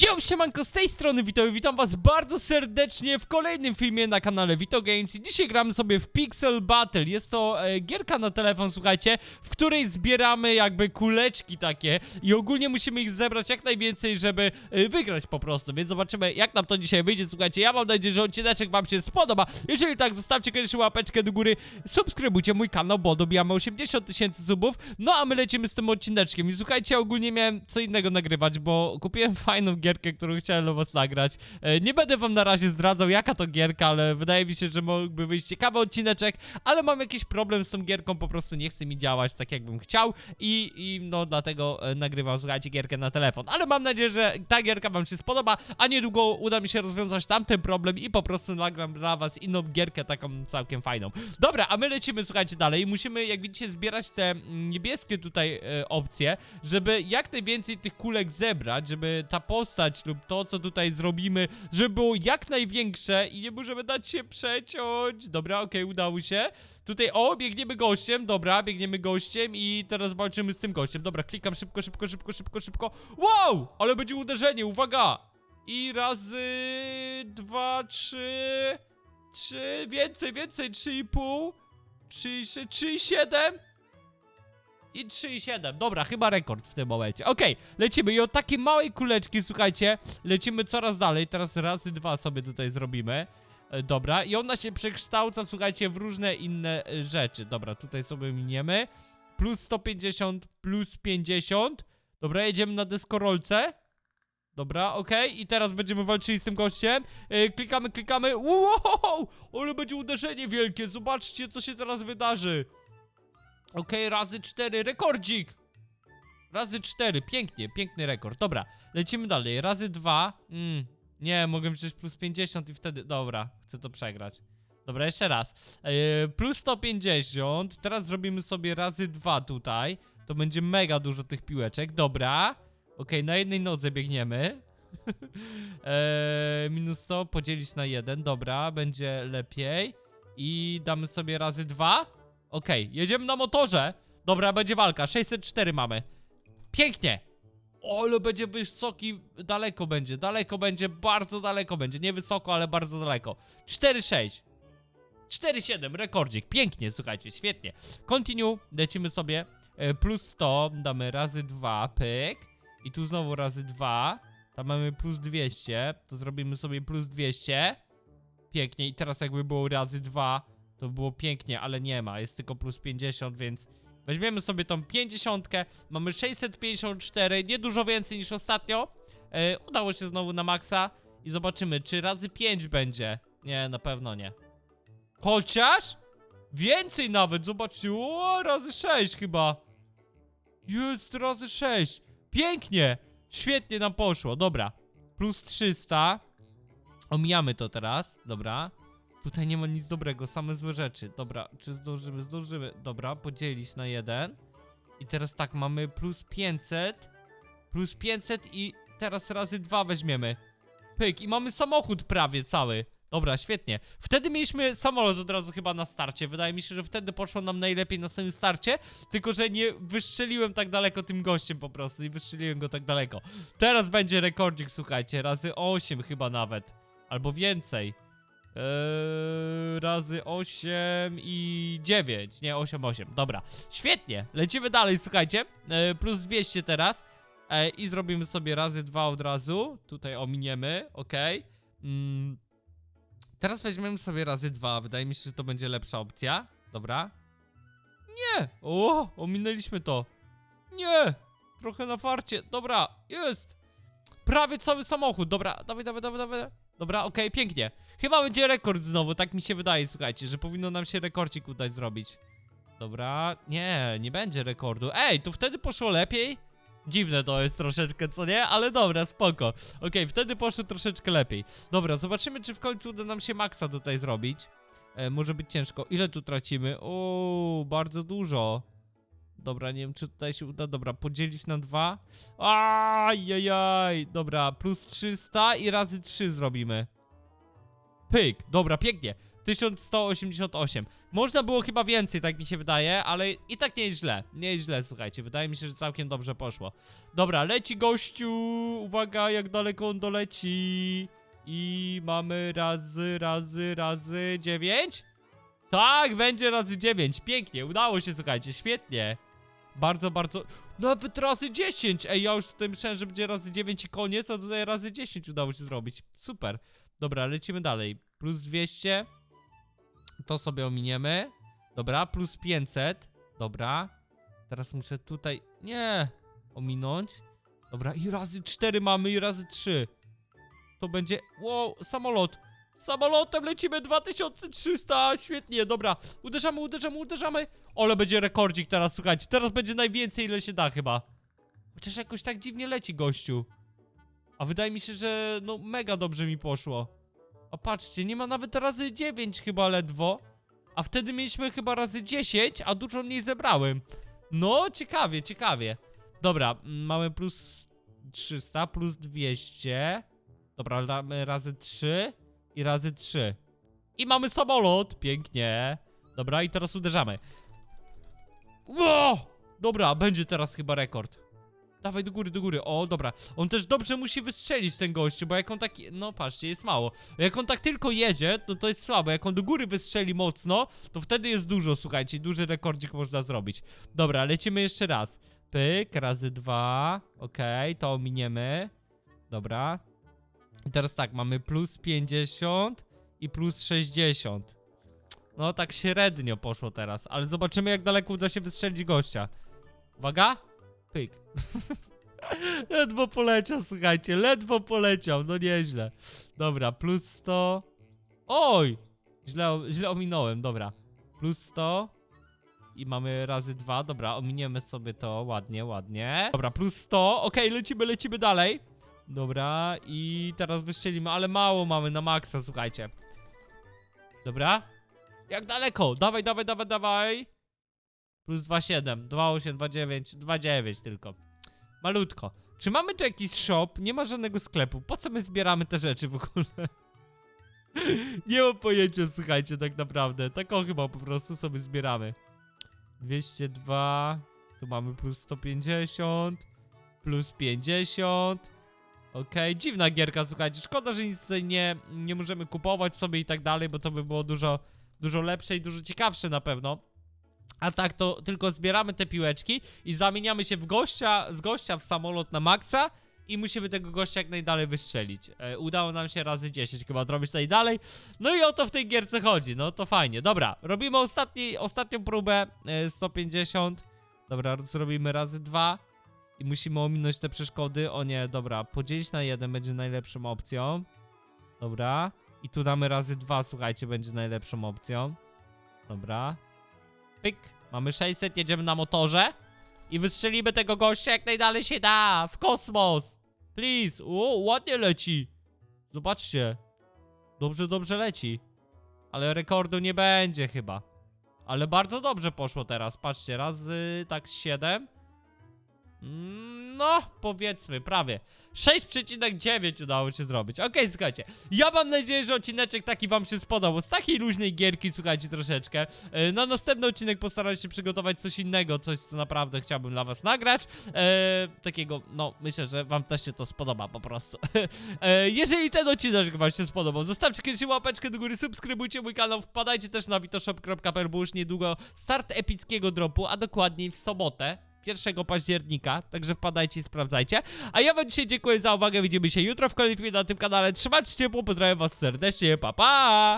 Yo, siemanko, z tej strony Wito i witam was bardzo serdecznie w kolejnym filmie na kanale Vito Games. I dzisiaj gramy sobie w Pixel Battle. Jest to e, gierka na telefon, słuchajcie, w której zbieramy jakby kuleczki takie i ogólnie musimy ich zebrać jak najwięcej, żeby e, wygrać po prostu, więc zobaczymy jak nam to dzisiaj wyjdzie, słuchajcie, ja mam nadzieję, że odcineczek wam się spodoba. Jeżeli tak, zostawcie koniecznie łapeczkę do góry, subskrybujcie mój kanał, bo dobijamy 80 tysięcy subów, no a my lecimy z tym odcineczkiem. I słuchajcie, ogólnie miałem co innego nagrywać, bo kupiłem fajną gierkę, którą chciałem dla was nagrać. E, nie będę wam na razie zdradzał jaka to gierka, ale wydaje mi się, że mógłby wyjść ciekawy odcineczek, ale mam jakiś problem z tą gierką, po prostu nie chce mi działać tak jakbym chciał i, i no dlatego e, nagrywam, słuchajcie, gierkę na telefon. Ale mam nadzieję, że ta gierka wam się spodoba, a niedługo uda mi się rozwiązać tamten problem i po prostu nagram dla was inną gierkę, taką całkiem fajną. Dobra, a my lecimy, słuchajcie, dalej. Musimy, jak widzicie, zbierać te mm, niebieskie tutaj e, opcje, żeby jak najwięcej tych kulek zebrać, żeby ta postać lub to, co tutaj zrobimy, żeby było jak największe i nie możemy dać się przeciąć. Dobra, okej, udało się. Tutaj, o, biegniemy gościem, dobra, biegniemy gościem i teraz walczymy z tym gościem. Dobra, klikam szybko, szybko, szybko, szybko, szybko. Wow! Ale będzie uderzenie, uwaga! I razy dwa, trzy, trzy, więcej, więcej, trzy i pół, trzy, trzy, siedem i 3,7. Dobra, chyba rekord w tym momencie. Okej, lecimy i od takiej małej kuleczki, słuchajcie, lecimy coraz dalej. Teraz razy dwa sobie tutaj zrobimy. E, Dobra, i ona się przekształca, słuchajcie, w różne inne e, rzeczy. Dobra, tutaj sobie miniemy. Plus 150, plus 50. Dobra, jedziemy na deskorolce. Dobra, okej, i teraz będziemy walczyli z tym gościem. E, klikamy, klikamy. Wow! Ale będzie uderzenie wielkie. Zobaczcie, co się teraz wydarzy. Okej, razy cztery, rekordzik! Razy cztery, pięknie, piękny rekord. Dobra, lecimy dalej. Razy dwa. Mm, nie, mogę przecież plus 50 i wtedy. Dobra, chcę to przegrać. Dobra, jeszcze raz. Yy, plus 150. Teraz zrobimy sobie razy dwa tutaj. To będzie mega dużo tych piłeczek. Dobra. Okej, na jednej nodze biegniemy. eee, minus 100 podzielić na jeden. Dobra, będzie lepiej. I damy sobie razy dwa. Okej, jedziemy na motorze. Dobra, będzie walka. 604 mamy. Pięknie. O, ale będzie wysoki, daleko będzie, daleko będzie, bardzo daleko będzie. Nie wysoko, ale bardzo daleko. 4,6. 4,7, rekordzik. Pięknie, słuchajcie, świetnie. Continue, lecimy sobie. E, plus 100, damy razy 2, pyk. I tu znowu razy 2. Tam mamy plus 200, to zrobimy sobie plus 200. Pięknie, i teraz jakby było razy 2, to było pięknie, ale nie ma, jest tylko plus 50, więc weźmiemy sobie tą 50, mamy 654, nie dużo więcej niż ostatnio. E, udało się znowu na maksa i zobaczymy, czy razy 5 będzie. Nie, na pewno nie. Chociaż więcej nawet, zobaczcie, o, razy 6 chyba. Jest razy 6. Pięknie, świetnie nam poszło, dobra. Plus 300. Omijamy to teraz, dobra. Tutaj nie ma nic dobrego, same złe rzeczy. Dobra, czy zdążymy? Zdążymy. Dobra, podzielić na jeden. I teraz tak, mamy plus 500. Plus 500 i teraz razy dwa weźmiemy. Pyk, i mamy samochód prawie cały. Dobra, świetnie. Wtedy mieliśmy samolot od razu chyba na starcie. Wydaje mi się, że wtedy poszło nam najlepiej na samym starcie. Tylko, że nie wystrzeliłem tak daleko tym gościem po prostu. I wystrzeliłem go tak daleko. Teraz będzie rekordzik, słuchajcie. Razy 8 chyba nawet. Albo więcej. Eee, razy 8 i 9. Nie, 8, 8. Dobra, świetnie. Lecimy dalej, słuchajcie. Eee, plus 200 teraz. Eee, I zrobimy sobie razy 2 od razu. Tutaj ominiemy, ok. Mm. Teraz weźmiemy sobie razy 2. Wydaje mi się, że to będzie lepsza opcja. Dobra. Nie! O, ominęliśmy to. Nie! Trochę na farcie. Dobra, jest! Prawie cały samochód. Dobra, dawaj, dawaj, dawaj, dawaj. Dobra, okej, pięknie. Chyba będzie rekord znowu, tak mi się wydaje, słuchajcie, że powinno nam się rekordcik udać zrobić. Dobra, nie, nie będzie rekordu. Ej, to wtedy poszło lepiej? Dziwne to jest troszeczkę, co nie? Ale dobra, spoko. Okej, wtedy poszło troszeczkę lepiej. Dobra, zobaczymy, czy w końcu uda nam się maksa tutaj zrobić. E, może być ciężko. Ile tu tracimy? O, bardzo dużo. Dobra, nie wiem, czy tutaj się uda. Dobra, podzielić na dwa. Ajajaj. Dobra, plus 300 i razy 3 zrobimy. Pyk, dobra, pięknie. 1188. Można było chyba więcej, tak mi się wydaje, ale i tak nie jest źle. Nie jest źle, słuchajcie. Wydaje mi się, że całkiem dobrze poszło. Dobra, leci gościu. Uwaga, jak daleko on doleci. I mamy razy, razy, razy dziewięć? Tak, będzie razy dziewięć. Pięknie, udało się, słuchajcie, świetnie. Bardzo, bardzo. Nawet razy 10! Ej, ja już tutaj myślałem, że będzie razy 9 i koniec, a tutaj razy 10 udało się zrobić. Super. Dobra, lecimy dalej. Plus 200. To sobie ominiemy. Dobra, plus 500. Dobra. Teraz muszę tutaj. Nie! Ominąć. Dobra, i razy 4 mamy, i razy 3. To będzie. Wow, samolot. Samolotem lecimy 2300, świetnie, dobra. Uderzamy, uderzamy, uderzamy. Ole, będzie rekordzik teraz, słuchajcie. Teraz będzie najwięcej, ile się da chyba. Chociaż jakoś tak dziwnie leci gościu. A wydaje mi się, że no mega dobrze mi poszło. A patrzcie, nie ma nawet razy 9 chyba ledwo. A wtedy mieliśmy chyba razy 10, a dużo mniej zebrałem. No, ciekawie, ciekawie. Dobra, mamy plus 300, plus 200. Dobra, damy razy 3 i razy 3. I mamy samolot, pięknie. Dobra, i teraz uderzamy. Ło! Dobra, będzie teraz chyba rekord. Dawaj do góry, do góry. O, dobra. On też dobrze musi wystrzelić ten gościu, bo jak on tak. No patrzcie, jest mało. Jak on tak tylko jedzie, to to jest słabo. Jak on do góry wystrzeli mocno, to wtedy jest dużo, słuchajcie. Duży rekordzik można zrobić. Dobra, lecimy jeszcze raz. Pyk, razy dwa. Okej, to ominiemy. Dobra. I teraz tak, mamy plus 50 i plus 60. No tak średnio poszło teraz, ale zobaczymy jak daleko uda się wystrzelić gościa. Uwaga! Pyk. ledwo poleciał, słuchajcie, ledwo poleciał, no nieźle. Dobra, plus 100. Oj! Źle, źle ominąłem, dobra. Plus 100. I mamy razy dwa, dobra, ominiemy sobie to, ładnie, ładnie. Dobra, plus 100, okej, lecimy, lecimy dalej. Dobra, i teraz wystrzelimy, ale mało mamy na maksa, słuchajcie. Dobra. Jak daleko? Dawaj, dawaj, dawaj, dawaj. Plus 2,7, 2,8, 2,9, 2,9 tylko. Malutko. Czy mamy tu jakiś shop? Nie ma żadnego sklepu. Po co my zbieramy te rzeczy w ogóle? Nie mam pojęcia, słuchajcie, tak naprawdę. Tak o chyba po prostu sobie zbieramy. 202. Tu mamy plus 150. Plus 50. Okej, dziwna gierka, słuchajcie. Szkoda, że nic tutaj nie, nie możemy kupować sobie i tak dalej, bo to by było dużo, dużo lepsze i dużo ciekawsze na pewno. A tak to tylko zbieramy te piłeczki i zamieniamy się w gościa, z gościa w samolot na maksa i musimy tego gościa jak najdalej wystrzelić. E, udało nam się razy 10 chyba zrobić najdalej. No i o to w tej gierce chodzi, no to fajnie. Dobra, robimy ostatni, ostatnią próbę, e, 150. Dobra, zrobimy razy dwa. I musimy ominąć te przeszkody. O nie, dobra, podzielić na jeden będzie najlepszą opcją. Dobra. I tu damy razy dwa, słuchajcie, będzie najlepszą opcją. Dobra. Pyk. Mamy 600, jedziemy na motorze. I wystrzelimy tego gościa jak najdalej się da. W kosmos. Please. O, ładnie leci. Zobaczcie. Dobrze, dobrze leci. Ale rekordu nie będzie chyba. Ale bardzo dobrze poszło teraz. Patrzcie, razy tak 7. No, powiedzmy, prawie. 6,9 udało się zrobić. Okej, słuchajcie. Ja mam nadzieję, że odcineczek taki wam się spodobał. Z takiej luźnej gierki, słuchajcie, troszeczkę. E, Na następny odcinek postaram się przygotować coś innego, coś, co naprawdę chciałbym dla was nagrać. E, takiego, no, myślę, że wam też się to spodoba po prostu. e, jeżeli ten odcinek wam się spodobał, zostawcie kiedyś łapeczkę do góry, subskrybujcie mój kanał, wpadajcie też na witoshop.pl, bo już niedługo start epickiego dropu, a dokładniej w sobotę. 1 października, także wpadajcie i sprawdzajcie. A ja wam dzisiaj dziękuję za uwagę, widzimy się jutro w kolejnym filmie na tym kanale. Trzymajcie się ciepło, pozdrawiam was serdecznie, pa pa!